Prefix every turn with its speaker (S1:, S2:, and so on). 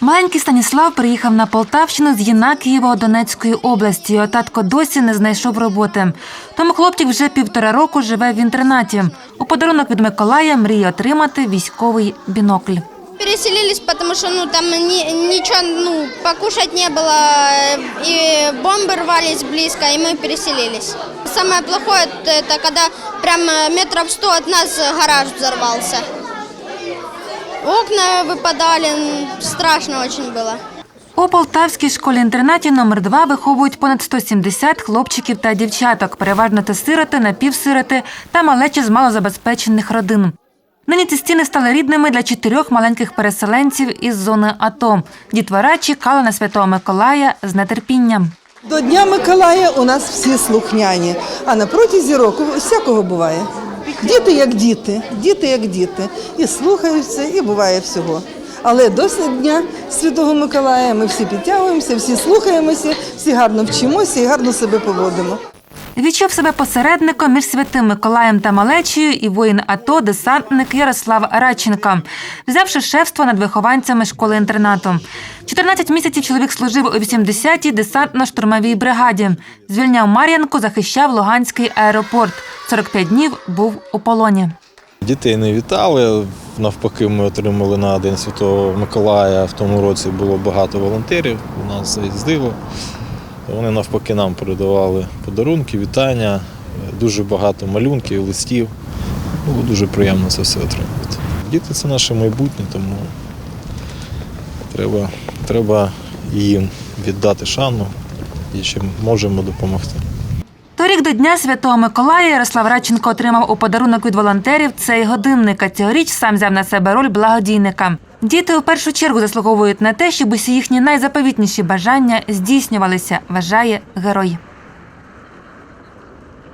S1: Маленький Станіслав приїхав на Полтавщину з Єнакієва Донецької області. Його татко досі не знайшов роботи. Тому хлопчик вже півтора року живе в інтернаті. У подарунок від Миколая мріє отримати військовий бінокль.
S2: Переселились, потому что ну там ни- ничего ну покушать не было э, и бомбы рвались близко, и мы переселились. Самое плохое это, это когда прям э, метров сто от нас гараж взорвался. Окна выпадали, м, страшно очень было.
S1: У Полтавській школі-інтернаті номер 2 виховують понад 170 хлопчиків та дівчаток. Переважно це сироти, напівсироти та малечі з малозабезпечених родин. Нині ці стіни стали рідними для чотирьох маленьких переселенців із зони АТО. Дітвора чекала на Святого Миколая з нетерпінням.
S3: До Дня Миколая у нас всі слухняні, а на протязі року всякого буває. Діти як діти, діти як діти. І слухаються, і буває всього. Але до Дня Святого Миколая ми всі підтягуємося, всі слухаємося, всі гарно вчимося і гарно себе поводимо.
S1: Відчув себе посередником між святим Миколаєм та малечею і воїн АТО, десантник Ярослав Радченко, взявши шефство над вихованцями школи-інтернату. 14 місяців чоловік служив у 80-й десантно-штурмовій бригаді. Звільняв Мар'янку, захищав Луганський аеропорт. 45 днів був у полоні.
S4: Дітей не вітали. Навпаки, ми отримали на День Святого Миколая. В тому році було багато волонтерів. У нас заїздило. Вони навпаки нам передавали подарунки, вітання, дуже багато малюнків, листів. Було дуже приємно це все отримувати. Діти це наше майбутнє, тому треба, треба їм віддати шану і чим можемо допомогти.
S1: Торік до Дня Святого Миколая Ярослав Радченко отримав у подарунок від волонтерів цей годинник. А цьогоріч сам взяв на себе роль благодійника. Діти у першу чергу заслуговують на те, щоб усі їхні найзаповітніші бажання здійснювалися, вважає герой.